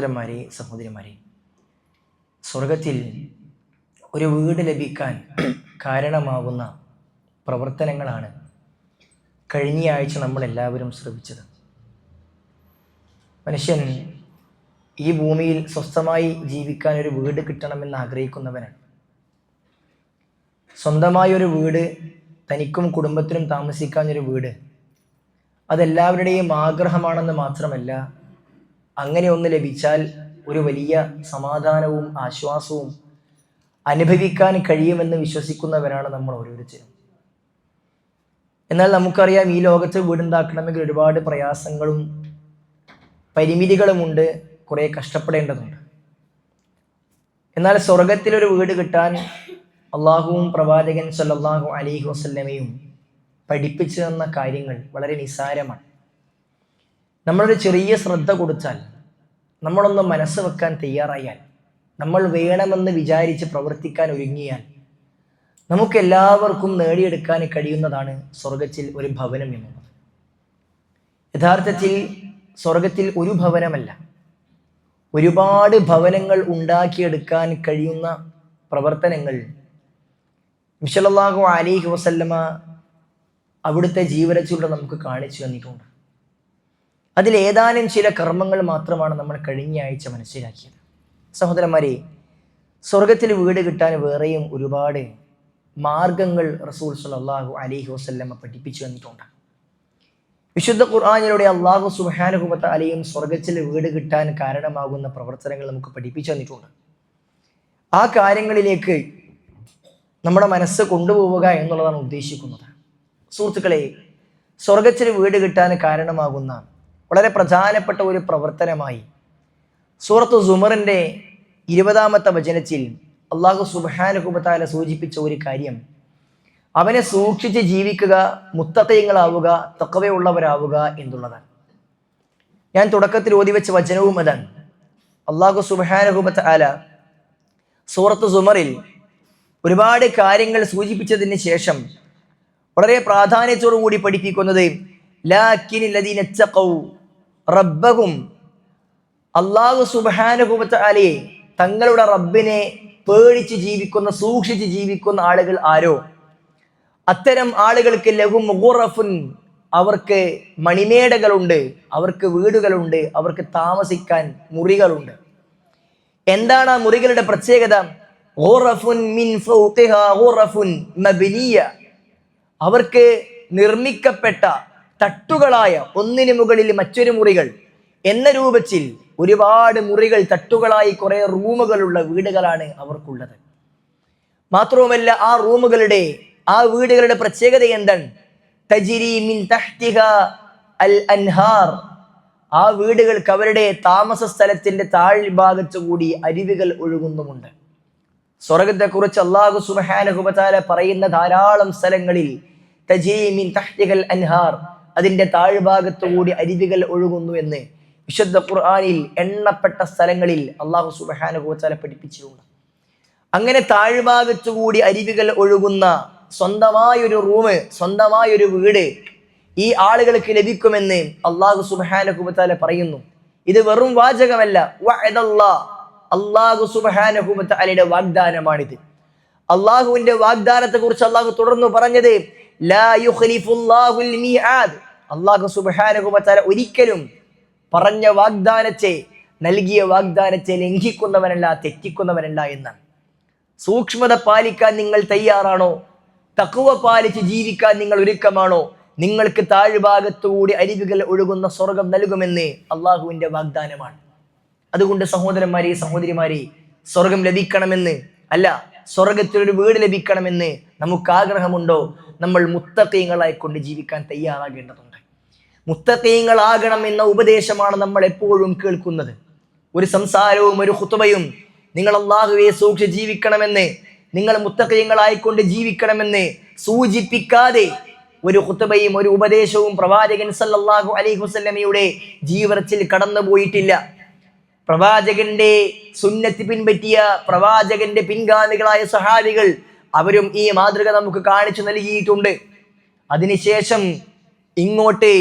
സഹോദരന്മാരെ സഹോദരിമാരെ സ്വർഗത്തിൽ ഒരു വീട് ലഭിക്കാൻ കാരണമാകുന്ന പ്രവർത്തനങ്ങളാണ് കഴിഞ്ഞ ആഴ്ച നമ്മളെല്ലാവരും ശ്രമിച്ചത് മനുഷ്യൻ ഈ ഭൂമിയിൽ സ്വസ്ഥമായി ജീവിക്കാൻ ഒരു വീട് കിട്ടണമെന്ന് ആഗ്രഹിക്കുന്നവനാണ്. സ്വന്തമായ ഒരു വീട് തനിക്കും കുടുംബത്തിനും താമസിക്കാൻ ഒരു വീട് അതെല്ലാവരുടെയും ആഗ്രഹമാണെന്ന് മാത്രമല്ല അങ്ങനെ ഒന്ന് ലഭിച്ചാൽ ഒരു വലിയ സമാധാനവും ആശ്വാസവും അനുഭവിക്കാൻ കഴിയുമെന്ന് വിശ്വസിക്കുന്നവരാണ് നമ്മൾ ഓരോരുത്തരും. എന്നാൽ നമുക്കറിയാം ഈ ലോകത്ത് വീടുണ്ടാക്കണമെങ്കിൽ ഒരുപാട് പ്രയാസങ്ങളും പരിമിതികളുമുണ്ട് കുറേ കഷ്ടപ്പെടേണ്ടതുണ്ട്. എന്നാൽ സ്വർഗത്തിലൊരു വീട് കിട്ടാൻ അള്ളാഹുവും പ്രവാചകൻ സല്ലാഹു അലൈഹി വസ്ലമയും പഠിപ്പിച്ചു തന്ന കാര്യങ്ങൾ വളരെ നിസ്സാരമാണ് നമ്മളൊരു ചെറിയ ശ്രദ്ധ കൊടുത്താൽ നമ്മളൊന്ന് മനസ്സ് വെക്കാൻ തയ്യാറായാൽ നമ്മൾ വേണമെന്ന് വിചാരിച്ച് പ്രവർത്തിക്കാൻ ഒരുങ്ങിയാൽ നമുക്കെല്ലാവർക്കും നേടിയെടുക്കാൻ കഴിയുന്നതാണ് സ്വർഗത്തിൽ ഒരു ഭവനം എന്നുള്ളത്. യഥാർത്ഥത്തിൽ സ്വർഗത്തിൽ ഒരു ഭവനമല്ല. ഒരുപാട് ഭവനങ്ങൾ ഉണ്ടാക്കിയെടുക്കാൻ കഴിയുന്ന പ്രവർത്തനങ്ങൾ മിഷലല്ലാഹു അലിഹി വസല്ലമ അവിടുത്തെ ജീവനത്തിലൂടെ നമുക്ക് കാണിച്ചു തന്നിട്ടുണ്ട്. അതിൽ ഏതാനും ചില കർമ്മങ്ങൾ മാത്രമാണ് നമ്മൾ കഴിഞ്ഞ ആഴ്ച മനസ്സിലാക്കിയത്. സഹോദരന്മാരെ സ്വർഗത്തിൽ വീട് കിട്ടാൻ വേറെയും ഒരുപാട് മാർഗങ്ങൾ റസൂൽ സലാഹു അലൈഹി വസല്ലമ പഠിപ്പിച്ചു തന്നിട്ടുണ്ട്. വിശുദ്ധ ഖുർആാനിലൂടെ അള്ളാഹു സുബാനുഹുബത്ത് അലിയും സ്വർഗത്തിൽ വീട് കിട്ടാൻ കാരണമാകുന്ന പ്രവർത്തനങ്ങൾ നമുക്ക് പഠിപ്പിച്ചു തന്നിട്ടുണ്ട്. ആ കാര്യങ്ങളിലേക്ക് നമ്മുടെ മനസ്സ് കൊണ്ടുപോവുക എന്നുള്ളതാണ് ഉദ്ദേശിക്കുന്നത്. സുഹൃത്തുക്കളെ സ്വർഗത്തിൽ വീട് കിട്ടാൻ കാരണമാകുന്ന വളരെ പ്രധാനപ്പെട്ട ഒരു പ്രവർത്തനമായി. സൂറത്ത് സുമറിന്റെ ഇരുപതാമത്തെ വചനത്തിൽ അള്ളാഹു സുബാനുഹുബത്താല സൂചിപ്പിച്ച ഒരു കാര്യം. അവനെ സൂക്ഷിച്ച് ജീവിക്കുക മുത്തക്കയങ്ങളാവുക തക്കവയുള്ളവരാവുക എന്നുള്ളതാണ്. ഞാൻ തുടക്കത്തിൽ ഓതി വെച്ച വചനവും അതാണ്. അള്ളാഹു സുബാനുഹുബത്ത് ആല സൂറത്ത് സുമറിൽ ഒരുപാട് കാര്യങ്ങൾ സൂചിപ്പിച്ചതിന് ശേഷം വളരെ പ്രാധാന്യത്തോടു കൂടി പഠിപ്പിക്കുന്നത് റബ്ബഹും അള്ളാഹു സുബാനുഹുബത്ത് ആലയെ തങ്ങളുടെ റബ്ബിനെ പേടിച്ച് ജീവിക്കുന്ന സൂക്ഷിച്ച് ജീവിക്കുന്ന ആളുകൾ ആരോ? അത്തരം ആളുകൾക്ക് ലഘും മുഹുറഫുൻ അവർക്ക് മണിമേടകളുണ്ട് അവർക്ക് വീടുകളുണ്ട് അവർക്ക് താമസിക്കാൻ മുറികളുണ്ട്. എന്താണ് ആ മുറികളുടെ പ്രത്യേകത? അവർക്ക് നിർമ്മിക്കപ്പെട്ട തട്ടുകളായ ഒന്നിനു മുകളിൽ മറ്റൊരു മുറികൾ എന്ന രൂപത്തിൽ ഒരുപാട് മുറികൾ തട്ടുകളായി കുറെ റൂമുകളുള്ള വീടുകളാണ് അവർക്കുള്ളത്. മാത്രവുമല്ല ആ റൂമുകളുടെ ആ വീടുകളുടെ പ്രത്യേകത എന്താണ്? അൻഹാർ ആ വീടുകൾക്ക് അവരുടെ താമസ സ്ഥലത്തിന്റെ താഴ്ഭാഗത്തു കൂടി അരുവികൾ ഒഴുകുന്നുമുണ്ട്. സ്വർഗത്തെക്കുറിച്ച് അള്ളാഹു സുബഹാനഹുബത്താല പറയുന്ന ധാരാളം സ്ഥലങ്ങളിൽ തജീമിൻ തഹ്തിഹൽ അൻഹാർ അതിന്റെ താഴ്ഭാഗത്തു കൂടി അരുവികൾ ഒഴുകുന്നു എന്ന് വിശുദ്ധ ഖുർആാനിൽ എണ്ണപ്പെട്ട സ്ഥലങ്ങളിൽ അള്ളാഹു സുബഹാനുഭവത്താല പഠിപ്പിച്ചിട്ടുണ്ട്. അങ്ങനെ താഴ്ഭാഗത്തു കൂടി അരുവികൾ ഒഴുകുന്ന സ്വന്തമായൊരു റൂമ് സ്വന്തമായൊരു വീട് ഈ ആളുകൾക്ക് ലഭിക്കുമെന്ന് അള്ളാഹു സുബഹാനുഭവത്താല പറയുന്നു. ഇത് വെറും വാചകമല്ല. അള്ളാഹു സുബഹാനുഭവത്താലയുടെ വാഗ്ദാനമാണിത്. അള്ളാഹുവിന്റെ വാഗ്ദാനത്തെ കുറിച്ച് അള്ളാഹു തുടർന്നു പറഞ്ഞത് ലാ അള്ളാഹു സുബഹാനകുമത്താല ഒരിക്കലും പറഞ്ഞ വാഗ്ദാനത്തെ നൽകിയ വാഗ്ദാനത്തെ ലംഘിക്കുന്നവനല്ല തെറ്റിക്കുന്നവനല്ല എന്ന്. സൂക്ഷ്മത പാലിക്കാൻ നിങ്ങൾ തയ്യാറാണോ? തക്കുവ പാലിച്ച് ജീവിക്കാൻ നിങ്ങൾ ഒരുക്കമാണോ? നിങ്ങൾക്ക് താഴ്ഭാഗത്തുകൂടി അരുവികൾ ഒഴുകുന്ന സ്വർഗം നൽകുമെന്ന് അള്ളാഹുവിന്റെ വാഗ്ദാനമാണ്. അതുകൊണ്ട് സഹോദരന്മാരെ സഹോദരിമാരെ സ്വർഗം ലഭിക്കണമെന്ന് അല്ല സ്വർഗത്തിലൊരു വീട് ലഭിക്കണമെന്ന് നമുക്ക് ആഗ്രഹമുണ്ടോ നമ്മൾ മുത്തക്കയങ്ങളായിക്കൊണ്ട് ജീവിക്കാൻ തയ്യാറാകേണ്ടതുണ്ട്. മുത്തക്കയങ്ങളാകണം എന്ന ഉപദേശമാണ് നമ്മൾ എപ്പോഴും കേൾക്കുന്നത്. ഒരു സംസാരവും ഒരു ഹുത്തുബയും നിങ്ങൾ അള്ളാഹുവെ സൂക്ഷിച്ച് ജീവിക്കണമെന്ന് നിങ്ങൾ മുത്തക്കയങ്ങളായിക്കൊണ്ട് ജീവിക്കണമെന്ന് സൂചിപ്പിക്കാതെ ഒരു ഹുത്തുബയും ഒരു ഉപദേശവും പ്രവാചകൻ സല്ലാഹു അലൈഹി വസല്ലമയുടെ ജീവിതത്തിൽ കടന്നു പോയിട്ടില്ല പ്രവാചകന്റെ സുന്നത്തി പിൻപറ്റിയ പ്രവാചകന്റെ പിൻഗാമികളായ സഹാബികൾ അവരും ഈ മാതൃക നമുക്ക് കാണിച്ചു നൽകിയിട്ടുണ്ട്. അതിനുശേഷം ഇങ്ങോട്ട്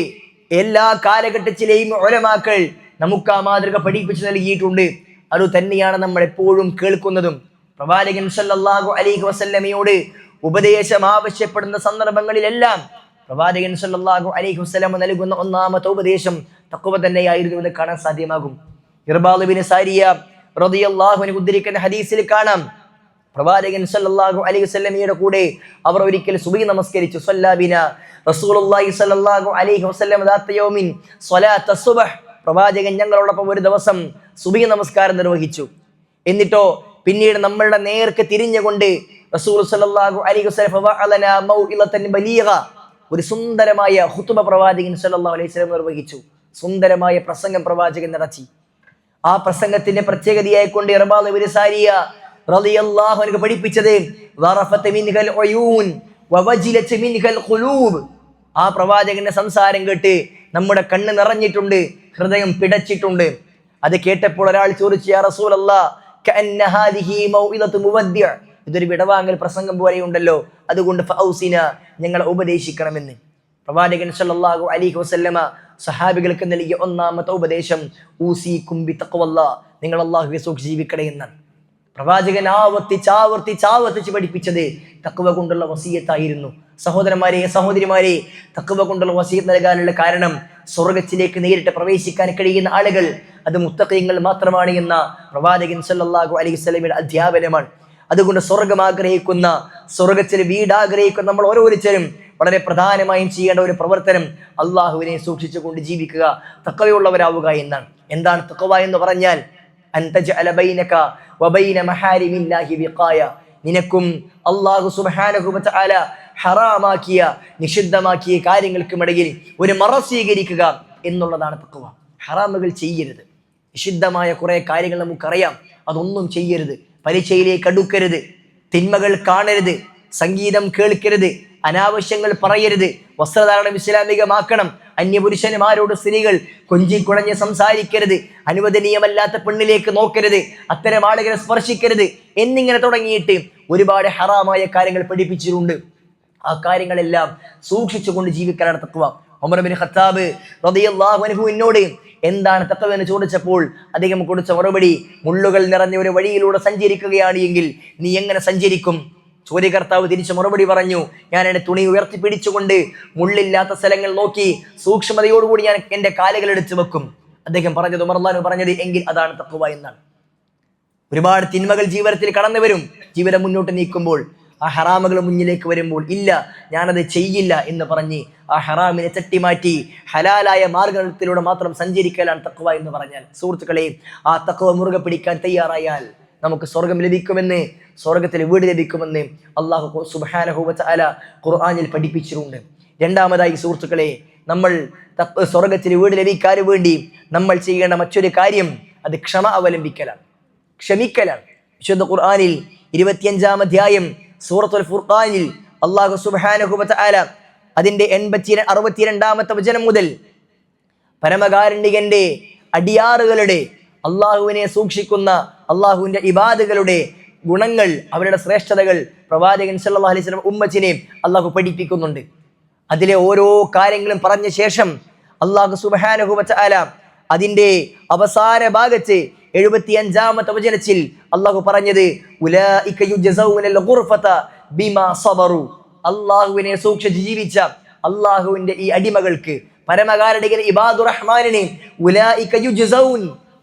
എല്ലാ കാലഘട്ടത്തിലെയും ഒലമാക്കൾ നമുക്ക് ആ മാതൃക പഠിപ്പിച്ചു നൽകിയിട്ടുണ്ട്. അത് തന്നെയാണ് നമ്മൾ എപ്പോഴും കേൾക്കുന്നതും. പ്രവാചകൻ സല്ലല്ലാഹു അലൈഹി വസല്ലമയോട് ഉപദേശം ആവശ്യപ്പെടുന്ന സന്ദർഭങ്ങളിലെല്ലാം പ്രവാചകൻ സല്ലല്ലാഹു അലൈഹി വസല്ലമ നൽകുന്ന ഒന്നാമത്തെ ഉപദേശം തക്കുവ തന്നെയായിരുന്നു എന്ന് കാണാൻ സാധ്യമാകും. ഇർബാലുബിന് സാരിയ റളിയല്ലാഹുവിനെ ഉദ്ധരിക്കുന്ന ഹദീസിൽ കാണാം. പ്രവാചകൻ സല്ലല്ലാഹു അലൈഹി വസല്ലമയുടെ കൂടെ അവർ ഒരിക്കൽ സുബഹി നമസ്കരിച്ചു. സല്ലാബിന റസൂലുള്ളാഹി സല്ലല്ലാഹു അലൈഹി വസല്ലം ദാത്ത യൗമിൻ സ്വലാത്ത സുബ്ഹ് പ്രവാചകൻ ഞങ്ങളോടൊപ്പം ഒരു ദിവസം സുബഹി നമസ്കാരം നിർവഹിച്ചു. എന്നിട്ടോ പിന്നീട് നമ്മളുടെ നേർക്ക് തിരിഞ്ഞുകൊണ്ട് റസൂൽ സല്ലല്ലാഹു അലൈഹി വസല്ലം ബലീഗ ഒരു സുന്ദരമായ ഖുത്ബ പ്രവാചകൻ സല്ലല്ലാഹു അലൈഹി വസല്ലം നിർവഹിച്ചു. സുന്ദരമായ പ്രസംഗം പ്രവാചകൻ നടത്തി. ആ പ്രസംഗത്തിന്റെ പ്രത്യേകതയായിക്കൊണ്ട് കൊണ്ട് വിരസാരിയ റളിയല്ലാഹു അൻഹു പഠിപ്പിച്ചത് വറഫത മിൻഹൽ ഉയൂൻ വവജിലത മിൻഹൽ ഖുലൂബ്. ആ പ്രവാചകന്റെ സംസാരം കേട്ട് നമ്മുടെ കണ്ണ് നിറഞ്ഞിട്ടുണ്ട് ഹൃദയം പിടച്ചിട്ടുണ്ട്. അത് കേട്ടപ്പോൾ ഒരാൾ ചോദിച്ചു യാ റസൂലല്ലാ ഇതൊരു വിടവാങ്ങൽ പ്രസംഗം പോലെയുണ്ടല്ലോ. അതുകൊണ്ട് ഫൗസിന ഞങ്ങളെ ഉപദേശിക്കണമെന്ന്. പ്രവാചകൻ സല്ലല്ലാഹു അലൈഹി വസല്ലമ സഹാബികൾക്ക് നൽകിയ ഒന്നാമത്തെ ഉപദേശം ഊസി കുംബി തഖവല്ല. നിങ്ങൾ അള്ളാഹുവെ സൂക്ഷിച്ച് എന്നാണ്. പ്രവാചകൻ ആവർത്തിച്ച് ആവർത്തിച്ച് ആവർത്തിച്ച് പഠിപ്പിച്ചത് തക്കവ കൊണ്ടുള്ള വസീയത്തായിരുന്നു. സഹോദരന്മാരെ സഹോദരിമാരെ തക്കവ കൊണ്ടുള്ള വസീയത്ത് നൽകാനുള്ള കാരണം സ്വർഗത്തിലേക്ക് നേരിട്ട് പ്രവേശിക്കാൻ കഴിയുന്ന ആളുകൾ അത് മുത്തക്കയങ്ങൾ മാത്രമാണ് എന്ന പ്രവാചകൻ സല്ലാഹു അലൈഹി വസല്ലമയുടെ അധ്യാപനമാണ്. അതുകൊണ്ട് സ്വർഗം ആഗ്രഹിക്കുന്ന സ്വർഗത്തിൽ വീടാഗ്രഹിക്കുന്ന നമ്മൾ ഓരോരുത്തരും വളരെ പ്രധാനമായും ചെയ്യേണ്ട ഒരു പ്രവർത്തനം അള്ളാഹുവിനെ സൂക്ഷിച്ചുകൊണ്ട് ജീവിക്കുക തക്കവയുള്ളവരാവുക എന്നാണ്. എന്താണ് തക്കവ എന്ന് പറഞ്ഞാൽ നിനക്കും അള്ളാഹു സുബ്ഹാനഹു വതആല ഹറാമാക്കിയ നിഷിദ്ധമാക്കിയ കാര്യങ്ങൾക്കുമിടയിൽ ഒരു മറ സ്വീകരിക്കുക എന്നുള്ളതാണ് പക്വ ഹറാമുകൾ ചെയ്യരുത്. നിഷിദ്ധമായ കുറെ കാര്യങ്ങൾ നമുക്കറിയാം. അതൊന്നും ചെയ്യരുത്. പരീക്ഷയിലേക്ക് അടുക്കരുത്. തിന്മകൾ കാണരുത്. സംഗീതം കേൾക്കരുത്. അനാവശ്യങ്ങൾ പറയരുത്. വസ്ത്രധാരണം ഇസ്ലാമികമാക്കണം. അന്യപുരുഷന്മാരോട് സ്ത്രീകൾ കൊഞ്ചിക്കുഴഞ്ഞ് സംസാരിക്കരുത്. അനുവദനീയമല്ലാത്ത പെണ്ണിലേക്ക് നോക്കരുത്. അത്തരം ആളുകളെ സ്പർശിക്കരുത്. എന്നിങ്ങനെ തുടങ്ങിയിട്ട് ഒരുപാട് ഹറാമായ കാര്യങ്ങൾ പഠിപ്പിച്ചിട്ടുണ്ട്. ആ കാര്യങ്ങളെല്ലാം സൂക്ഷിച്ചുകൊണ്ട് ജീവിക്കാനാണ് തത്വ ഒമർബിൻ ഖത്താബ് എന്നോട് എന്താണ് തത്വം എന്ന് ചോദിച്ചപ്പോൾ അദ്ദേഹം കൊടുത്ത മറുപടി മുള്ളുകൾ നിറഞ്ഞ ഒരു വഴിയിലൂടെ സഞ്ചരിക്കുകയാണ് എങ്കിൽ നീ എങ്ങനെ സഞ്ചരിക്കും? ചോദ്യകർത്താവ് തിരിച്ചു മറുപടി പറഞ്ഞു ഞാൻ എന്റെ തുണി ഉയർത്തി പിടിച്ചുകൊണ്ട് മുള്ളില്ലാത്ത സ്ഥലങ്ങൾ നോക്കി സൂക്ഷ്മതയോടുകൂടി ഞാൻ എന്റെ കാലുകൾ എടുത്തു വെക്കും. അദ്ദേഹം പറഞ്ഞത് ഉമർലാൻ പറഞ്ഞത് എങ്കിൽ അതാണ് തത്വ എന്നാണ്. ഒരുപാട് തിന്മകൾ ജീവിതത്തിൽ കടന്നു വരും. ജീവിതം മുന്നോട്ട് നീക്കുമ്പോൾ ആ ഹറാമുകൾ മുന്നിലേക്ക് വരുമ്പോൾ ഇല്ല ഞാനത് ചെയ്യില്ല എന്ന് പറഞ്ഞ് ആ ഹറാമിനെ തട്ടിമാറ്റി ഹലാലായ മാർഗത്തിലൂടെ മാത്രം സഞ്ചരിക്കലാണ് തക്കുവ എന്ന് പറഞ്ഞാൽ. സുഹൃത്തുക്കളെ ആ തക്കുവ മുറുകെ പിടിക്കാൻ തയ്യാറായാൽ നമുക്ക് സ്വർഗം ലഭിക്കുമെന്ന് സ്വർഗത്തിൽ വീട് ലഭിക്കുമെന്ന് അള്ളാഹു സുബാനഹുബത്ത് അല ഖുർആാനിൽ പഠിപ്പിച്ചിട്ടുണ്ട്. രണ്ടാമതായി സുഹൃത്തുക്കളെ നമ്മൾ സ്വർഗത്തിൽ വീട് ലഭിക്കാൻ വേണ്ടി നമ്മൾ ചെയ്യേണ്ട മറ്റൊരു കാര്യം അത് ക്ഷമ അവലംബിക്കലാണ്. ക്ഷമിക്കലാണ്. വിശുദ്ധ ഖുർആാനിൽ ഇരുപത്തിയഞ്ചാം അധ്യായം സൂറത്തുൽ ഫുർഖാനിൽ അള്ളാഹു സുബാനഹുബത്ത് അല അതിന്റെ എൺപത്തി അറുപത്തിരണ്ടാമത്തെ വചനം മുതൽ പരമകാരുണ്യകന്റെ അടിയാറുകളുടെ അള്ളാഹുവിനെ സൂക്ഷിക്കുന്ന അള്ളാഹുവിന്റെ ഇബാദുകളുടെ ഗുണങ്ങൾ അവരുടെ ശ്രേഷ്ഠതകൾ പ്രവാചകൻ സല്ലാ അലൈഹി വസല്ലം ഉമ്മച്ചിനെയും അള്ളാഹു പഠിപ്പിക്കുന്നുണ്ട്. അതിലെ ഓരോ കാര്യങ്ങളും പറഞ്ഞ ശേഷം അള്ളാഹു സുബ്ഹാനഹു വതആല അതിന്റെ അവസാന ഭാഗത്ത് എഴുപത്തി അഞ്ചാമത്തെ വചനത്തിൽ അള്ളാഹു പറഞ്ഞത് അള്ളാഹുവിനെ സൂക്ഷിച്ച് ജീവിച്ച അള്ളാഹുവിന്റെ ഈ അടിമകൾക്ക് പരമകാരടികൻ ഇബാദുറഹ്മാനെ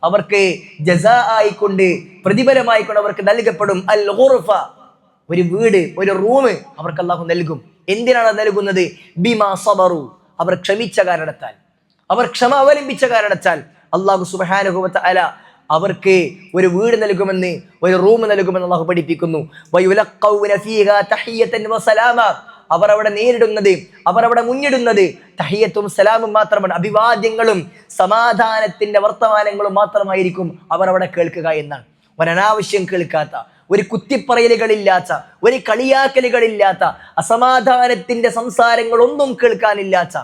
അവർക്ക് ജസാ ആയിക്കൊണ്ട് പ്രതിഫലമായിക്കൊണ്ട് അവർക്ക് നൽകപ്പെടും. അൽ ഖുർഫ ഒരു വീട് ഒരു റൂം അവർക്ക് അല്ലാഹു നൽകും. എന്തിനാണ് നൽകുന്നത്? ബിമാ സബറു. അവർ ക്ഷമിച്ച കാരണത്താൽ. അവർ ക്ഷമ അവലംബിച്ച കാരണത്താൽ. അള്ളാഹു സുബാനുഭവത്ത അല അവർക്ക് ഒരു വീട് നൽകുമെന്ന് ഒരു റൂം നൽകുമെന്ന് അള്ളാഹു പഠിപ്പിക്കുന്നു. അവർ അവിടെ നേരിടുന്നത് അവർ അവിടെ മുന്നിടുന്നത്. തഹിയത്തും സലാമും മാത്രമാണ്. അഭിവാദ്യങ്ങളും സമാധാനത്തിന്റെ വർത്തമാനങ്ങളും മാത്രമായിരിക്കും അവർ അവിടെ കേൾക്കുക എന്നാണ്. ഒരനാവശ്യം കേൾക്കാത്ത ഒരു കുത്തിപ്പറയലുകളില്ലാത്ത ഒരു കളിയാക്കലുകളില്ലാത്ത അസമാധാനത്തിന്റെ സംസാരങ്ങളൊന്നും കേൾക്കാനില്ലാത്ത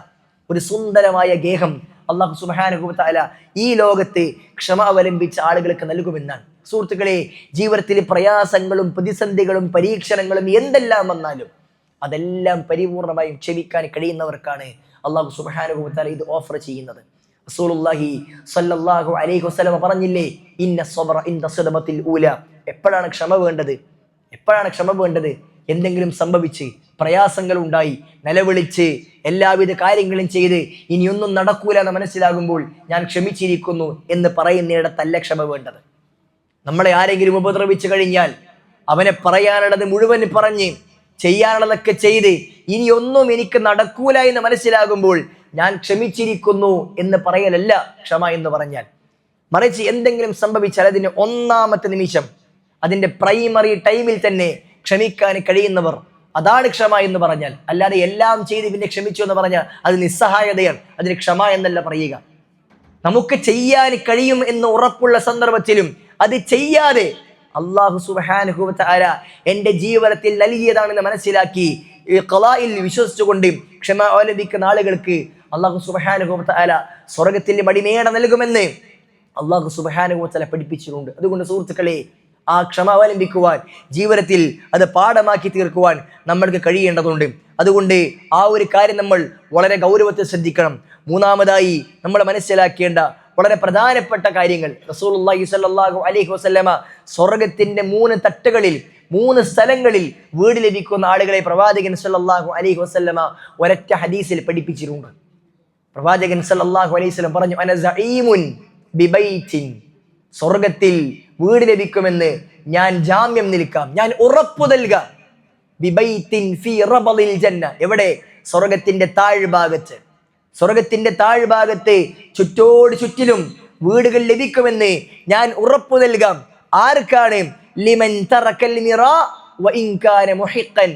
ഒരു സുന്ദരമായ ഗേഹം അള്ളാഹു സുബാനുഭവത്താല ഈ ലോകത്ത് ക്ഷമ അവലംബിച്ച ആളുകൾക്ക് നൽകുമെന്നാണ്. സുഹൃത്തുക്കളെ ജീവിതത്തിൽ പ്രയാസങ്ങളും പ്രതിസന്ധികളും പരീക്ഷണങ്ങളും എന്തെല്ലാം വന്നാലും അതെല്ലാം പരിപൂർണമായും ക്ഷമിക്കാൻ കഴിയുന്നവർക്കാണ് അള്ളാഹു സുബാനുഭവത്താൽ ഇത് ഓഫർ ചെയ്യുന്നത്. റസൂലുള്ളാഹി അലൈഹി വസല്ലം പറഞ്ഞില്ലേ ഇന്ന എപ്പോഴാണ് ക്ഷമ വേണ്ടത്? എപ്പോഴാണ് ക്ഷമ വേണ്ടത്? എന്തെങ്കിലും സംഭവിച്ച് പ്രയാസങ്ങൾ ഉണ്ടായി നിലവിളിച്ച് എല്ലാവിധ കാര്യങ്ങളും ചെയ്ത് ഇനിയൊന്നും നടക്കൂല എന്ന് മനസ്സിലാകുമ്പോൾ ഞാൻ ക്ഷമിച്ചിരിക്കുന്നു എന്ന് പറയുന്നിടത്തല്ല ക്ഷമ വേണ്ടത്. നമ്മളെ ആരെങ്കിലും ഉപദ്രവിച്ചു കഴിഞ്ഞാൽ അവനെ പറയാനുള്ളത് മുഴുവൻ പറഞ്ഞ് ചെയ്യാനുള്ളതൊക്കെ ചെയ്ത് ഇനിയൊന്നും എനിക്ക് നടക്കൂല എന്ന് മനസ്സിലാകുമ്പോൾ ഞാൻ ക്ഷമിച്ചിരിക്കുന്നു എന്ന് പറയലല്ല ക്ഷമ എന്ന് പറഞ്ഞാൽ. മറിച്ച് എന്തെങ്കിലും സംഭവിച്ചാൽ അതിന് ഒന്നാമത്തെ നിമിഷം അതിന്റെ പ്രൈമറി ടൈമിൽ തന്നെ ക്ഷമിക്കാൻ കഴിയുന്നവർ അതാണ് ക്ഷമ എന്ന് പറഞ്ഞാൽ. അല്ലാതെ എല്ലാം ചെയ്ത് പിന്നെ ക്ഷമിച്ചു എന്ന് പറഞ്ഞാൽ അത് നിസ്സഹായതയാണ്. അതിന് ക്ഷമ എന്നല്ല പറയുക. നമുക്ക് ചെയ്യാൻ കഴിയും എന്ന് ഉറപ്പുള്ള സന്ദർഭത്തിലും അത് ചെയ്യാതെ അള്ളാഹു സുബാനുഹുല എന്റെ ജീവിതത്തിൽ നൽകിയതാണെന്ന് മനസ്സിലാക്കി ഈ ഖലായിൽ വിശ്വസിച്ചുകൊണ്ട് ക്ഷമ അവലംബിക്കുന്ന ആളുകൾക്ക് അള്ളാഹു സുബഹാനുഹു ആര സ്വർഗത്തിൽ മടിമേട നൽകുമെന്ന് അള്ളാഹു സുബാനുഹുല പഠിപ്പിച്ചിട്ടുണ്ട്. അതുകൊണ്ട് സുഹൃത്തുക്കളെ ആ ക്ഷമ അവലംബിക്കുവാൻ ജീവിതത്തിൽ അത് പാഠമാക്കി തീർക്കുവാൻ നമ്മൾക്ക് കഴിയേണ്ടതുണ്ട്. അതുകൊണ്ട് ആ ഒരു കാര്യം നമ്മൾ വളരെ ഗൗരവത്തിൽ ശ്രദ്ധിക്കണം. മൂന്നാമതായി നമ്മൾ മനസ്സിലാക്കേണ്ട വളരെ പ്രധാനപ്പെട്ട കാര്യങ്ങൾ. റസൂലുള്ളാഹി സ്വല്ലല്ലാഹു അലൈഹി വസല്ലമ സ്വർഗത്തിന്റെ മൂന്ന് തട്ടുകളിൽ മൂന്ന് സ്ഥലങ്ങളിൽ വീട് ലഭിക്കുന്ന ആളുകളെ പ്രവാചകൻ സല്ലല്ലാഹു അലൈഹി വസല്ലമ ഒരൊറ്റ ഹദീസിൽ പഠിപ്പിച്ചിട്ടുണ്ട്. പ്രവാചകൻ സല്ലല്ലാഹു അലൈഹി വസല്ലം പറഞ്ഞു അന സഈമുൻ ബിബൈത്തിൻ സ്വർഗത്തിൽ വീട് ലഭിക്കുമെന്ന് ഞാൻ ജാമ്യം നിൽക്കാം. ഞാൻ ഉറപ്പു നൽകാം. ബിബൈത്തിൻ ഫി റബളിൽ ജന്ന. എവിടെ? സ്വർഗത്തിന്റെ താഴ്ഭാഗത്ത്. സ്വർഗത്തിന്റെ താഴ്ഭാഗത്ത് ചുറ്റോട് ചുറ്റിലും വീടുകൾ ലഭിക്കുമെന്ന് ഞാൻ ഉറപ്പു നൽകാം. ആർക്കാണ്? ലിമൻ തറക്കൽ നിറ മുഹിഖൻ.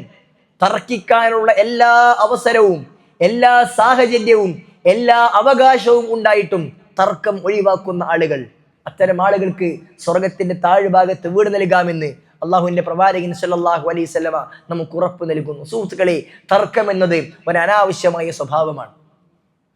തർക്കിക്കാനുള്ള എല്ലാ അവസരവും എല്ലാ സാഹചര്യവും എല്ലാ അവകാശവും ഉണ്ടായിട്ടും തർക്കം ഒഴിവാക്കുന്ന ആളുകൾ. അത്തരം ആളുകൾക്ക് സ്വർഗത്തിന്റെ താഴ്ഭാഗത്ത് വീട് നൽകാമെന്ന് അള്ളാഹുവിന്റെ പ്രവാചകൻ സല്ലാഹു അലൈഹി സ്വലമ നമുക്ക് ഉറപ്പ് നൽകുന്നു. സുഹൃത്തുക്കളെ തർക്കം എന്നത് ഒരു അനാവശ്യമായ സ്വഭാവമാണ്.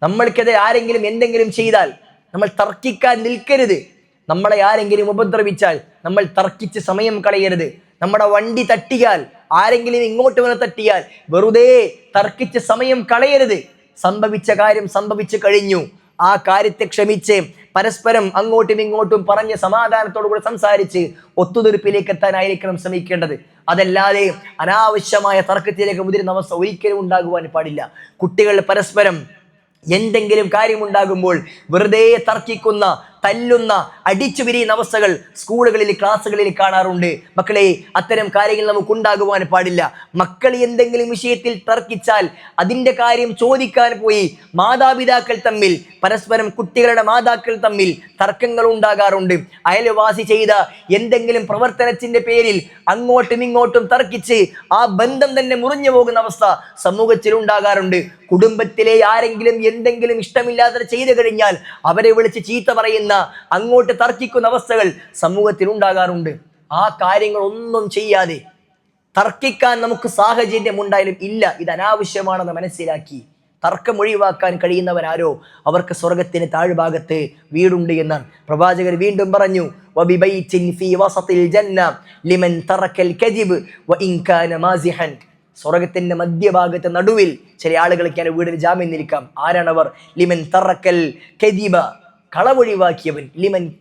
നമ്മൾക്കെതിരെ ആരെങ്കിലും എന്തെങ്കിലും ചെയ്താൽ നമ്മൾ തർക്കിക്കാൻ നിൽക്കരുത്. നമ്മളെ ആരെങ്കിലും ഉപദ്രവിച്ചാൽ നമ്മൾ തർക്കിച്ച് സമയം കളയരുത്. നമ്മുടെ വണ്ടി തട്ടിയാൽ ആരെങ്കിലും ഇങ്ങോട്ട് വന്ന് തട്ടിയാൽ വെറുതെ തർക്കിച്ച് സമയം കളയരുത്. സംഭവിച്ച കാര്യം സംഭവിച്ചു കഴിഞ്ഞു. ആ കാര്യത്തെ ക്ഷമിച്ച് പരസ്പരം അങ്ങോട്ടും ഇങ്ങോട്ടും പറഞ്ഞ് സമാധാനത്തോടു കൂടി സംസാരിച്ച് ഒത്തുതീർപ്പിലേക്ക് എത്താനായിരിക്കണം ശ്രമിക്കേണ്ടത്. അതല്ലാതെ അനാവശ്യമായ തർക്കത്തിലേക്ക് മുതിരുന്ന അവസ്ഥ ഒരിക്കലും ഉണ്ടാകുവാൻ പാടില്ല. കുട്ടികൾ പരസ്പരം എന്തെങ്കിലും കാര്യമുണ്ടാകുമ്പോൾ വെറുതെ തർക്കിക്കുന്ന തല്ലുന്ന അടിച്ചു പിരിയുന്ന അവസ്ഥകൾ സ്കൂളുകളിൽ ക്ലാസ്സുകളിൽ കാണാറുണ്ട്. മക്കളെ അത്തരം കാര്യങ്ങൾ നമുക്ക് ഉണ്ടാകുവാൻ പാടില്ല. മക്കൾ എന്തെങ്കിലും വിഷയത്തിൽ തർക്കിച്ചാൽ അതിന്റെ കാര്യം ചോദിക്കാൻ പോയി മാതാപിതാക്കൾ തമ്മിൽ പരസ്പരം കുട്ടികളുടെ മാതാക്കൾ തമ്മിൽ തർക്കങ്ങൾ ഉണ്ടാകാറുണ്ട്. അയൽവാസി ചെയ്ത എന്തെങ്കിലും പ്രവർത്തനത്തിന്റെ പേരിൽ അങ്ങോട്ടും ഇങ്ങോട്ടും തർക്കിച്ച് ആ ബന്ധം തന്നെ മുറിഞ്ഞു പോകുന്ന അവസ്ഥ സമൂഹത്തിൽ ഉണ്ടാകാറുണ്ട്. കുടുംബത്തിലെ ആരെങ്കിലും എന്തെങ്കിലും ഇഷ്ടമില്ലാതെ ചെയ്തു കഴിഞ്ഞാൽ അവരെ വിളിച്ച് ചീത്ത പറയുന്ന. അങ്ങോട്ട് തർക്കിക്കുന്ന അവസ്ഥകൾ സമൂഹത്തിൽ ഉണ്ടാകാറുണ്ട്. ആ കാര്യങ്ങൾ ഒന്നും ചെയ്യാതെ തർക്കിക്കാൻ നമുക്ക് സാഹചര്യം ഉണ്ടായാലും ഇല്ല. ഇത് അനാവശ്യമാണെന്ന് മനസ്സിലാക്കി തർക്കം ഒഴിവാക്കാൻ കഴിയുന്നവരാരോ? അവർക്ക് സ്വർഗത്തിന് താഴ്ഭാഗത്ത് വീടുണ്ട് എന്നാണ്. പ്രവാചകർ വീണ്ടും പറഞ്ഞു. സ്വർഗത്തിന്റെ മധ്യഭാഗത്ത് നടുവിൽ ചില ആളുകൾക്ക് വീടിന് ജാമ്യം നിൽക്കാം. ആരാണവർ? ലിമൻ തറക്കൽ കളവൊഴിവാക്കിയവൻ ലിമൻ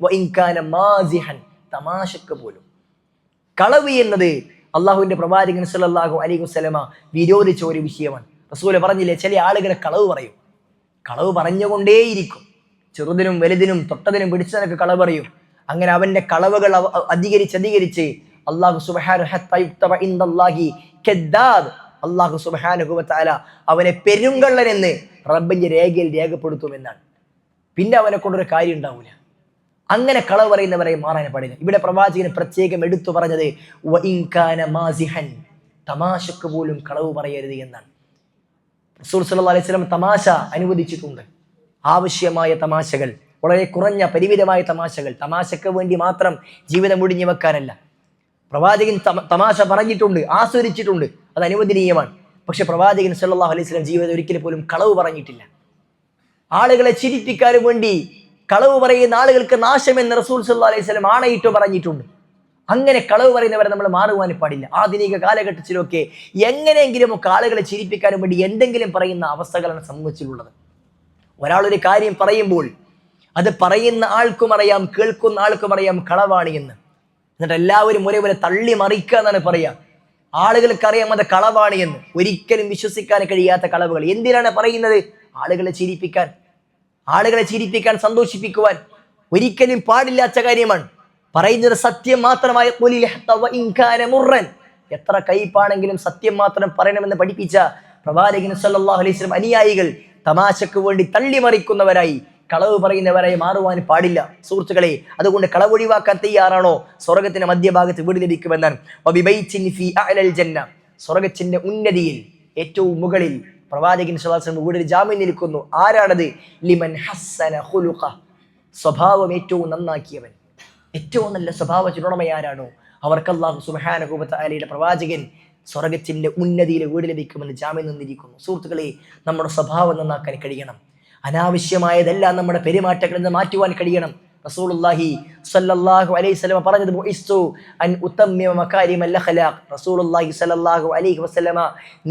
മാസിഹൻ തമാശക്ക് പോലും. കളവ് എന്നത് അള്ളാഹുവിന്റെ പ്രവാചകൻ സല്ലല്ലാഹു അലൈഹി വസല്ലമ വിരോധിച്ച ഒരു വിഷയമാണ്. റസൂൽ പറഞ്ഞില്ലേ ചില ആളുകളെ കളവ് പറയും. കളവ് പറഞ്ഞുകൊണ്ടേയിരിക്കും. ചെറുതിനും വലുതിനും തൊട്ടതിനും പിടിച്ചതിനൊക്കെ കളവ് പറയും. അങ്ങനെ അവന്റെ കളവുകൾ അധികരിച്ച് അധികരിച്ച് അള്ളാഹു അവനെ പെരുങ്കള്ളൻ എന്ന് റബ്ബിന്റെ രേഖയിൽ രേഖപ്പെടുത്തുമെന്നാണ്. പിന്നെ അവനെ കൊണ്ടൊരു കാര്യം ഉണ്ടാവില്ല അങ്ങനെ കളവ് പറയുന്നവരെ മാറാൻ പാടില്ല. ഇവിടെ പ്രവാചകൻ പ്രത്യേകം എടുത്തു പറഞ്ഞത് "വഇൻ കാന മാസിഹൻ. തമാശക്ക് പോലും കളവ് പറയരുത് എന്നാണ്. റസൂൽ അലൈഹി തമാശ അനുവദിച്ചിട്ടുണ്ട്. ആവശ്യമായ തമാശകൾ വളരെ കുറഞ്ഞ പരിമിതമായ തമാശകൾ തമാശക്ക് വേണ്ടി മാത്രം ജീവിതം മുടിഞ്ഞു വെക്കാനല്ല. പ്രവാചകൻ തമാശ പറഞ്ഞിട്ടുണ്ട് ആസ്വദിച്ചിട്ടുണ്ട് അത് അനുവദനീയമാണ്. പക്ഷെ പ്രവാചകൻ സല്ലല്ലാഹു അലൈഹി സ്വലം ജീവിതം ഒരിക്കലും പോലും കളവ് പറഞ്ഞിട്ടില്ല. ആളുകളെ ചിരിപ്പിക്കാൻ വേണ്ടി കളവ് പറയുന്ന ആളുകൾക്ക് നാശമെന്ന് റസൂൽ സല്ലാ അലൈഹി സ്വലം ആണയിട്ട് പറഞ്ഞിട്ടുണ്ട്. അങ്ങനെ കളവ് പറയുന്നവരെ നമ്മൾ മാറുവാൻ പാടില്ല. ആധുനിക കാലഘട്ടത്തിലൊക്കെ എങ്ങനെയെങ്കിലും ഒക്കെ ആളുകളെ ചിരിപ്പിക്കാനും വേണ്ടി എന്തെങ്കിലും പറയുന്ന അവസ്ഥകളാണ് സമൂഹത്തിലുള്ളത്. ഒരാളൊരു കാര്യം പറയുമ്പോൾ അത് പറയുന്ന ആൾക്കും അറിയാം കേൾക്കുന്ന ആൾക്കും അറിയാം കളവാണ് എന്ന്. എന്നിട്ട് എല്ലാവരും ഒരേപോലെ തള്ളി മറിക്കുക എന്നാണ് പറയാ ആളുകൾക്കറിയാം അത് കളവാണ് എന്ന്. ഒരിക്കലും വിശ്വസിക്കാൻ കഴിയാത്ത കളവുകൾ. എന്തിനാണ് പറയുന്നത്? ആളുകളെ ചിരിപ്പിക്കാൻ. ആളുകളെ ചിരിപ്പിക്കാൻ സന്തോഷിപ്പിക്കുവാൻ ഒരിക്കലും പാടില്ലാത്ത കാര്യമാണ്. പറയുന്നത് സത്യം മാത്രമായ മുറൻ. എത്ര കയ്പാണെങ്കിലും സത്യം മാത്രം പറയണമെന്ന് പഠിപ്പിച്ച പ്രവാചകൻ സല്ലല്ലാഹു അലൈഹി വസല്ലം അനുയായികൾ തമാശക്ക് വേണ്ടി തള്ളിമറിക്കുന്നവരായി കളവ് പറയുന്നവരായി മാറുവാൻ പാടില്ല. സുഹൃത്തുക്കളെ അതുകൊണ്ട് കളവ് ഒഴിവാക്കാൻ തയ്യാറാണോ? സ്വർഗത്തിന്റെ മധ്യഭാഗത്ത് വീട് ലഭിക്കുമെന്നാണ്. സ്വർഗത്തിന്റെ ഉന്നതിയിൽ ഏറ്റവും മുകളിൽ പ്രവാചകൻ സ്വലാസ്ലം വീടിൽ ജാമ്യം നിൽക്കുന്നു. ആരാണത്? ലിമൻ ഹസ്സന ഹുലുഖ സ്വഭാവം ഏറ്റവും നന്നാക്കിയവൻ. ഏറ്റവും നല്ല സ്വഭാവ ചുരുണമയാരാണോ അവർക്ക് അള്ളാഹു സുബാനഹൂബത്ത് അലിയുടെ പ്രവാചകൻ സ്വർഗത്തിന്റെ ഉന്നതിയിലെ വീട് ലഭിക്കുമെന്ന് ജാമ്യം നിന്നിരിക്കുന്നു. സുഹൃത്തുക്കളെ നമ്മുടെ സ്വഭാവം നന്നാക്കാൻ കഴിയണം. അനാവശ്യമായതെല്ലാം നമ്മുടെ പെരുമാറ്റങ്ങളിൽ നിന്ന് മാറ്റുവാൻ കഴിയണം. റസൂലുള്ളാഹി അലൈഹി റസൂലുള്ളാഹി അലൈഹി വസല്ലമ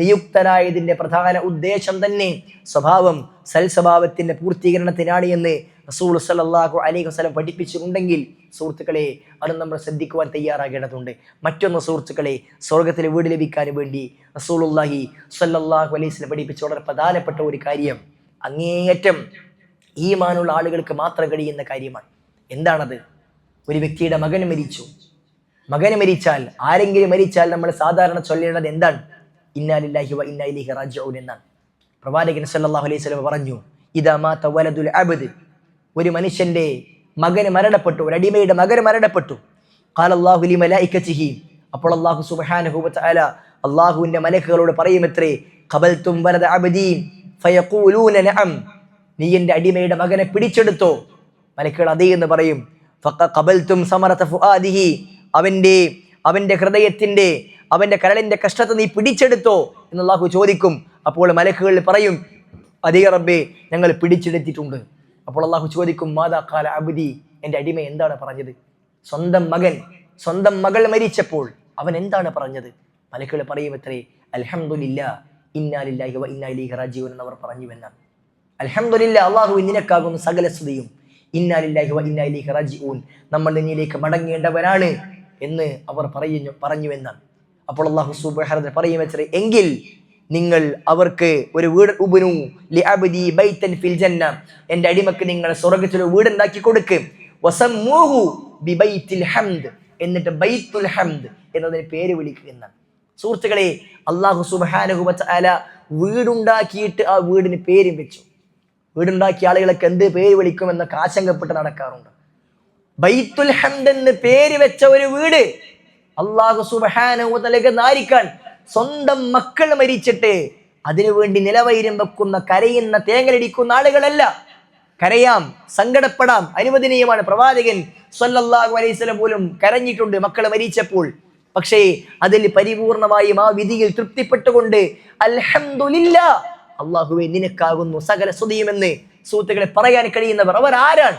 നിയുക്തനായതിന്റെ പ്രധാന ഉദ്ദേശം തന്നെ സ്വഭാവം സൽസ്വഭാവത്തിന്റെ പൂർത്തീകരണത്തിനാണ് എന്ന് റസൂൾ സല്ലാഹു അലൈഹി വസ്ലം പഠിപ്പിച്ചിട്ടുണ്ടെങ്കിൽ സുഹൃത്തുക്കളെ അത് നമ്മൾ ശ്രദ്ധിക്കുവാൻ തയ്യാറാകേണ്ടതുണ്ട്. മറ്റൊന്ന് സുഹൃത്തുക്കളെ സ്വർഗത്തിൽ വീട് ലഭിക്കാൻ വേണ്ടി റസൂലുള്ളാഹി സല്ലാഹു അലൈഹി വസല്ലം പഠിപ്പിച്ച വളരെ പ്രധാനപ്പെട്ട ഒരു കാര്യം അങ്ങേയറ്റം ഈമാനുള്ള ആളുകൾക്ക് മാത്രം കഴിയുന്ന കാര്യമാണ്. എന്താണത്? ഒരു വ്യക്തിയുടെ മകൻ മരിച്ചു. മകന് മരിച്ചാൽ ആരെങ്കിലും മരിച്ചാൽ നമ്മൾ സാധാരണ ചൊല്ലേണ്ടത് എന്താണ്? ഇന്നാലില്ലാഹി വ ഇന്നാ ഇലൈഹി റാജിഊൻ എന്നാണ്. പ്രവാചകൻ സല്ലല്ലാഹു അലൈഹി വസല്ലം പറഞ്ഞു ഇദാ മാത വലദുൽ അബ്ദ്. ഒരു മനുഷ്യന്റെ മകന് മരണപ്പെട്ടു ഒരു അടിമയുടെ മകന് മരണപ്പെട്ടു. ഖാല അല്ലാഹു ലി അപ്പോൾ അല്ലാഹു സുബ്ഹാനഹു തആല അല്ലാഹുവിന്റെ മലക്കുകളോട് പറയുമത്രേ ഖബൽതും വലദ അബ്ദി ഫയഖൂലൂന നഅം. നീ എന്റെ അടിമയുടെ മകനെ പിടിച്ചെടുത്തോ. മലക്കുകൾ അതേ എന്ന് പറയും. ഫഖ ഖബൽതും സമറത ഫുആദിഹി. അവന്റെ അവന്റെ ഹൃദയത്തിന്റെ അവന്റെ കരളിന്റെ കഷ്ടത്തെ നീ പിടിച്ചെടുത്തോ എന്ന് അല്ലാഹു ചോദിക്കും. അപ്പോൾ മലക്കുകൾ പറയും അതേ റബ്ബേ ഞങ്ങൾ പിടിച്ചെടുത്തിട്ടുണ്ട്. അപ്പോൾ അള്ളാഹു ചോദിക്കും മാതാ കാല അബുദി? എന്റെ അടിമ എന്താണ് പറഞ്ഞത്? സ്വന്തം മകൻ സ്വന്തം മകൾ മരിച്ചപ്പോൾ അവൻ എന്താണ് പറഞ്ഞത്? മലക്കുകൾ പറയും എത്രേ അലഹമില്ല ഇന്നാലില്ലാഹി വ ഇന്നാ ഇലൈഹി റാജിഊൻ എന്ന് അവർ പറഞ്ഞു എന്നാണ്. അൽഹംദുലില്ല അള്ളാഹു നിനക്കാകും സകല സ്തുതിയും. ഇന്നാലില്ലാഹി വ ഇന്നാലിലേക്ക് റാജിഊൻ നമ്മൾ നിന്നിലേക്ക് മടങ്ങേണ്ടവരാണ് എന്ന് അവർ പറയുന്നു പറഞ്ഞു എന്നാണ്. അപ്പോൾ അള്ളാഹു സുബ്ഹാനഹു പറയും വെച്ചത് എങ്കിൽ നിങ്ങൾ അവർക്ക് ഒരു വീട് ഉബനു ലി അബ്ദി ഫിൽ ജന്ന എന്റെ അടിമക്ക് നിങ്ങൾ സ്വർഗത്തിൽ ഒരു വീടുണ്ടാക്കി കൊടുക്ക് വസമ്മൂഹു ബി ഹംദ് എന്നിട്ട് ബൈത്തുൽ ഹംദ് എന്നതിന് പേര് വിളിക്കുക എന്നാണ്. സുഹൃത്തുക്കളെ അള്ളാഹു സുബ്ഹാനഹു വതആല വീടുണ്ടാക്കിയിട്ട് ആ വീടിന് പേരും വെച്ചു. വീടുണ്ടാക്കിയ ആളുകളൊക്കെ എന്ത് പേര് വിളിക്കുമെന്നൊക്കെ ആശങ്കപ്പെട്ട് നടക്കാറുണ്ട്. ബൈത്തുൽ ഹംദ് എന്ന് പേര് വെച്ച ഒരു വീട് അള്ളാഹു സുബഹാനുലേക്ക് നാരിക്കാൻ സ്വന്തം മക്കൾ മരിച്ചിട്ട് അതിനുവേണ്ടി നിലവൈരം വെക്കുന്ന കരയുന്ന തേങ്ങലടിക്കുന്ന ആളുകളല്ല. കരയാം സങ്കടപ്പെടാം അനുവദനീയമാണ്. പ്രവാചകൻ സ്വല്ലാഹു അലൈഹി വസല്ലം പോലും കരഞ്ഞിട്ടുണ്ട് മക്കൾ മരിച്ചപ്പോൾ. പക്ഷേ അതിൽ പരിപൂർണമായും ആ വിധിയിൽ തൃപ്തിപ്പെട്ടുകൊണ്ട് അൽഹംദുലില്ല അള്ളാഹുവെ നിനക്കാകുന്നു സകല സ്തുതിയുമെന്ന് സുഹൃത്തുക്കളെ പറയാൻ കഴിയുന്നവർ അവർ ആരാണ്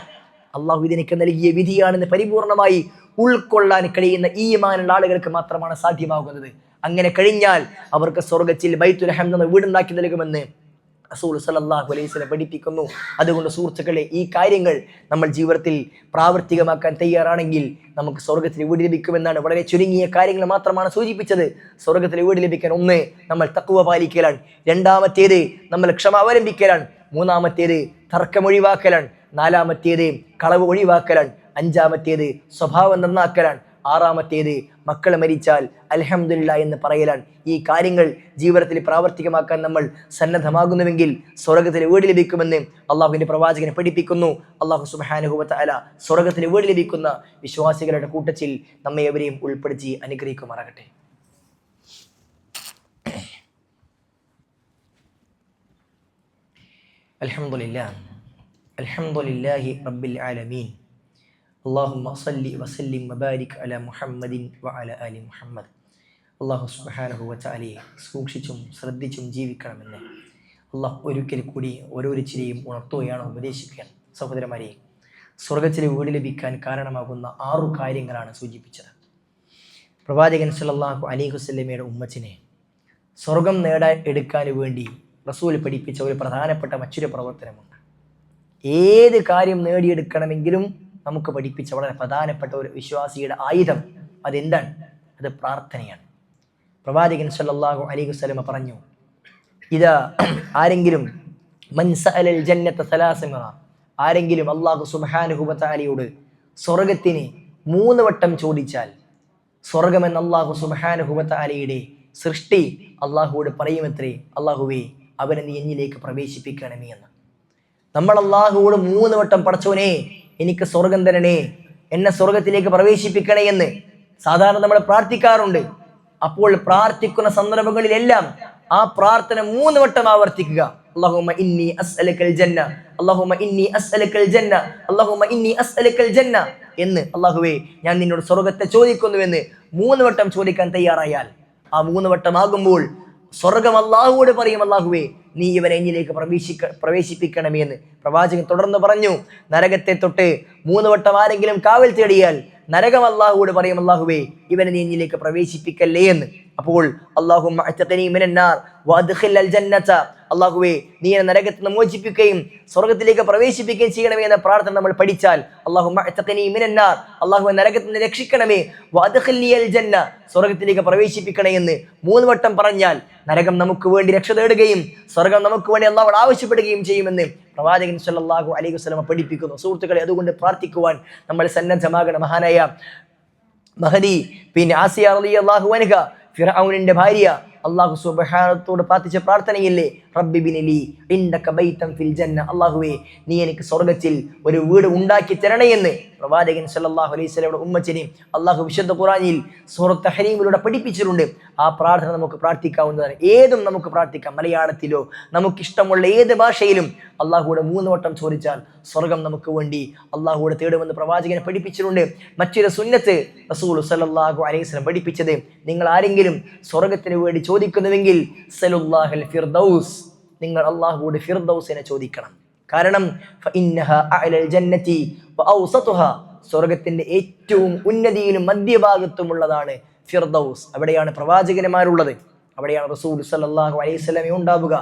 അള്ളാഹു ഇതിനൊക്കെ നൽകിയ വിധിയാണെന്ന് പരിപൂർണമായി ഉൾക്കൊള്ളാൻ കഴിയുന്ന ഈമാനുള്ള ആളുകൾക്ക് മാത്രമാണ് സാധ്യമാകുന്നത്. അങ്ങനെ കഴിഞ്ഞാൽ അവർക്ക് സ്വർഗത്തിൽ ബൈത്തുൽ അഹമ്മദ് വീടുണ്ടാക്കി നൽകുമെന്ന് റസൂൽ സല്ലല്ലാഹു അലൈഹി വസല്ലം പഠിപ്പിക്കുന്നു. അതുകൊണ്ട് സുഹൃത്തുക്കളെ ഈ കാര്യങ്ങൾ നമ്മൾ ജീവിതത്തിൽ പ്രാവർത്തികമാക്കാൻ തയ്യാറാണെങ്കിൽ നമുക്ക് സ്വർഗത്തിൽ വീട് ലഭിക്കുമെന്നാണ് വളരെ ചുരുങ്ങിയ കാര്യങ്ങൾ മാത്രമാണ് സൂചിപ്പിച്ചത്. സ്വർഗത്തിൽ വീട് ലഭിക്കാൻ ഒന്ന് നമ്മൾ തക്കുവ പാലിക്കലാണ് രണ്ടാമത്തേത് നമ്മൾ ക്ഷമ അവലംബിക്കലാണ് മൂന്നാമത്തേത് തർക്കം ഒഴിവാക്കലാണ് നാലാമത്തേത് കളവ് ഒഴിവാക്കലാണ് അഞ്ചാമത്തേത് സ്വഭാവം നന്നാക്കലാണ് ആറാമത്തേത് മക്കൾ മരിച്ചാൽ അൽഹംദുലില്ല എന്ന് പറയലാണ്. ഈ കാര്യങ്ങൾ ജീവിതത്തിൽ പ്രാവർത്തികമാക്കാൻ നമ്മൾ സന്നദ്ധമാകുന്നുവെങ്കിൽ സ്വർഗത്തിൽ വീട് ലഭിക്കുമെന്ന് അള്ളാഹുവിന്റെ പ്രവാചകനെ പഠിപ്പിക്കുന്നു. അള്ളാഹു സുബാനുഹുബത്ത് അല സ്വർഗത്തിൽ വീട് ലഭിക്കുന്ന വിശ്വാസികളുടെ കൂട്ടത്തിൽ നമ്മെ എവരെയും ഉൾപ്പെടുത്തി അനുഗ്രഹിക്കുമാറാകട്ടെ. അൽഹംദുലില്ലാ. അൽഹംദുലില്ലാഹി റബ്ബിൽ ആലമീൻ. അള്ളാഹുമ്മ സല്ലി വസല്ലിം മബാരിക് അല മുഹമ്മദിൻ വ അല മുഹമ്മദ് അള്ളാഹു സുബാനഹു വച്ചാലിയെ സൂക്ഷിച്ചും ശ്രദ്ധിച്ചും ജീവിക്കണമെന്ന്. അള്ളാഹ് ഒരിക്കൽ കൂടി ഓരോരിച്ചിനെയും ഉണർത്തുകയാണ് ഉപദേശിക്കുകയാണ്. സഹോദരന്മാരെ സ്വർഗത്തിലെ വീട് ലഭിക്കാൻ കാരണമാകുന്ന ആറു കാര്യങ്ങളാണ് സൂചിപ്പിച്ചത്. പ്രവാചകൻ സല്ലാഹു അലി ഹുസല്ലമ്മയുടെ ഉമ്മച്ചിനെ സ്വർഗം നേടാൻ എടുക്കാൻ വേണ്ടി റസൂൽ പഠിപ്പിച്ച ഒരു പ്രധാനപ്പെട്ട മറ്റൊരു പ്രവർത്തനമുണ്ട്. ഏത് കാര്യം നേടിയെടുക്കണമെങ്കിലും നമുക്ക് പഠിപ്പിച്ച വളരെ പ്രധാനപ്പെട്ട ഒരു വിശ്വാസിയുടെ ആയുധം അതെന്താണ്? അത് പ്രാർത്ഥനയാണ്. പ്രവാചകൻ സല്ലാഹു അലി വസ്ലമ പറഞ്ഞു ഇതാ ആരെങ്കിലും മൻസഅലൽ ജന്നത്ത സലാസമിറ ആരെങ്കിലും അള്ളാഹു സുബ്ഹാനഹു വതആലയോട് സ്വർഗത്തിന് മൂന്ന് വട്ടം ചോദിച്ചാൽ സ്വർഗമെന്ന അള്ളാഹു സുബ്ഹാനഹു വതആലയുടെ സൃഷ്ടി അള്ളാഹുവോട് പറയുമത്രേ അള്ളാഹുവേ അവനെ നീ എന്നിലേക്ക് പ്രവേശിപ്പിക്കണമേ എന്ന്. നമ്മൾ അള്ളാഹുവോട് മൂന്ന് വട്ടം പടച്ചോനെ എനിക്ക് സ്വർഗം തരണേ. എന്നെ സ്വർഗത്തിലേക്ക് പ്രവേശിപ്പിക്കണേ എന്ന് സാധാരണ നമ്മൾ പ്രാർത്ഥിക്കാറുണ്ട്. അപ്പോൾ പ്രാർത്ഥിക്കുന്ന സന്ദർഭങ്ങളിലെല്ലാം ആ പ്രാർത്ഥന മൂന്ന് വട്ടം ആവർത്തിക്കുക. എന്ന് അള്ളാഹുവേ ഞാൻ നിന്നോട് സ്വർഗത്തെ ചോദിക്കുന്നുവെന്ന് മൂന്ന് വട്ടം ചോദിക്കാൻ തയ്യാറായാൽ ആ മൂന്ന് വട്ടമാകുമ്പോൾ സ്വർഗം അള്ളാഹുവോട് പറയും അള്ളാഹുവേ നീ ഇവനെ എന്നിലേക്ക് പ്രവേശിക്ക പ്രവേശിപ്പിക്കണമേ എന്ന് പ്രവാചകൻ തുടർന്ന് പറഞ്ഞു നരകത്തെ തൊട്ട് മൂന്ന് വട്ടം ആരെങ്കിലും കാവൽ തേടിയാൽ നരകം അള്ളാഹുവോട് പറയും അള്ളാഹുവേ ഇവനെ നീ എന്നിലേക്ക് പ്രവേശിപ്പിക്കല്ലേ എന്ന് അപ്പോൾ അള്ളാഹു അള്ളാഹുവേ നീ എന്നെ നരകത്തിൽ നിന്ന് മോചിപ്പിക്കുകയും സ്വർഗത്തിലേക്ക് പ്രവേശിപ്പിക്കുകയും ചെയ്യണമേ എന്ന പ്രാർത്ഥന നമ്മൾ പഠിച്ചാൽ അള്ളാഹു നരകത്തിൽ നിന്ന് രക്ഷിക്കണമേ. വദ്ഖിൽനിയൽ ജന്ന സ്വർഗത്തിലേക്ക് പ്രവേശിപ്പിക്കണേ എന്ന് മൂന്ന് വട്ടം പറഞ്ഞാൽ നരകം നമുക്ക് വേണ്ടി രക്ഷ തേടുകയും സ്വർഗം നമുക്ക് വേണ്ടി അള്ളാഹു ആവശ്യപ്പെടുകയും ചെയ്യുമെന്ന് പ്രവാചകൻ സല്ലാഹു അലൈഹി വസ്ലമ പഠിപ്പിക്കുന്നു. സുഹൃത്തുക്കളെ അതുകൊണ്ട് പ്രാർത്ഥിക്കുവാൻ നമ്മൾ സന്നദ്ധമാകണം. മഹാനായ മഹദി പിന്നെ ആസിയ അള്ളാഹു അൻഹ ഫിർഔനിന്റെ ഭാര്യ അള്ളാഹു സുബഹാനത്തോട് പ്രാർത്ഥിച്ച പ്രാർത്ഥനയില്ലേ? റബ്ബിബിനിലി ബൈതൻ ഫിൽ ജന്ന. അള്ളാഹുവേ നീ എനിക്ക് സ്വർഗത്തിൽ ഒരു വീട് ഉണ്ടാക്കി തരണേ എന്ന് പ്രവാചകൻ സല്ലല്ലാഹു അലൈഹി സ്വലയുടെ ഉമ്മച്ചനെയും അള്ളാഹു വിശുദ്ധ ഖുർആനിൽ സൂറത്ത് ഹരീമിലൂടെ പഠിപ്പിച്ചിട്ടുണ്ട്. ആ പ്രാർത്ഥന നമുക്ക് പ്രാർത്ഥിക്കാവുന്നതാണ്. ഏതും നമുക്ക് പ്രാർത്ഥിക്കാം. മലയാളത്തിലോ നമുക്കിഷ്ടമുള്ള ഏത് ഭാഷയിലും അള്ളാഹുവിടെ മൂന്ന് വട്ടം ചോദിച്ചാൽ സ്വർഗം നമുക്ക് വേണ്ടി അള്ളാഹുവിടെ തേടുമെന്ന് പ്രവാചകനെ പഠിപ്പിച്ചിട്ടുണ്ട്. മറ്റൊരു സുന്നത്ത് റസൂൽ അലൈഹി വസല്ലം പഠിപ്പിച്ചത് നിങ്ങൾ ആരെങ്കിലും സ്വർഗത്തിന് വേണ്ടി ചോദിക്കുന്നുവെങ്കിൽ സലുല്ലാഹൽ ഫിർദൗസ് നിങ്ങൾ അള്ളാഹുവിടെ ഫിർദൗസിനെ ചോദിക്കണം. കാരണം സ്വർഗത്തിന്റെ ഏറ്റവും ഉന്നതിയിലും മധ്യഭാഗത്തുമുള്ളതാണ് ഫിർദൌസ്. അവിടെയാണ് പ്രവാചകന്മാരുള്ളത്. അവിടെയാണ് റസൂൽ സല്ലല്ലാഹു അലൈഹി ഉണ്ടാവുക.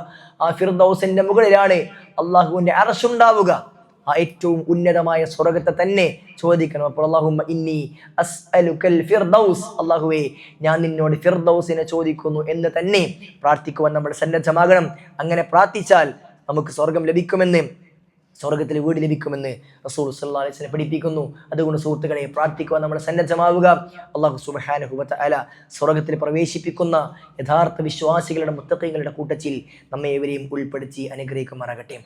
ആ ഫിർദൌസിന്റെ മുകളിലാണ് അള്ളാഹുവിന്റെ അറശുണ്ടാവുക ആ ഏറ്റവും ഉന്നതമായ സ്വർഗത്തെ തന്നെ ചോദിക്കണം. അപ്പോൾ അള്ളാഹുമ്മ ഇന്നി അസ്അലുക്കൽ ഫിർദൗസ്. അള്ളാഹുവേ ഞാൻ നിന്നോട് ഫിർദൌസിനെ ചോദിക്കുന്നു എന്ന് തന്നെ പ്രാർത്ഥിക്കുവാൻ നമ്മൾ സന്നദ്ധമാകണം. അങ്ങനെ പ്രാർത്ഥിച്ചാൽ നമുക്ക് സ്വർഗം ലഭിക്കുമെന്ന് സ്വർഗത്തിൽ വീട് ലഭിക്കുമെന്ന് റസൂൽ സല്ലാസിനെ പഠിപ്പിക്കുന്നു. അതുകൊണ്ട് സുഹൃത്തുക്കളെ പ്രാർത്ഥിക്കുവാൻ നമ്മൾ സന്നദ്ധമാവുക. അള്ളാഹു സുബ്ഹാനഹു അല സ്വർഗത്തിൽ പ്രവേശിപ്പിക്കുന്ന യഥാർത്ഥ വിശ്വാസികളുടെ മുത്തക്കൈകളുടെ കൂട്ടത്തിൽ നമ്മെ ഇവരെയും ഉൾപ്പെടുത്തി അനുഗ്രഹിക്കുമാറാകട്ടെ.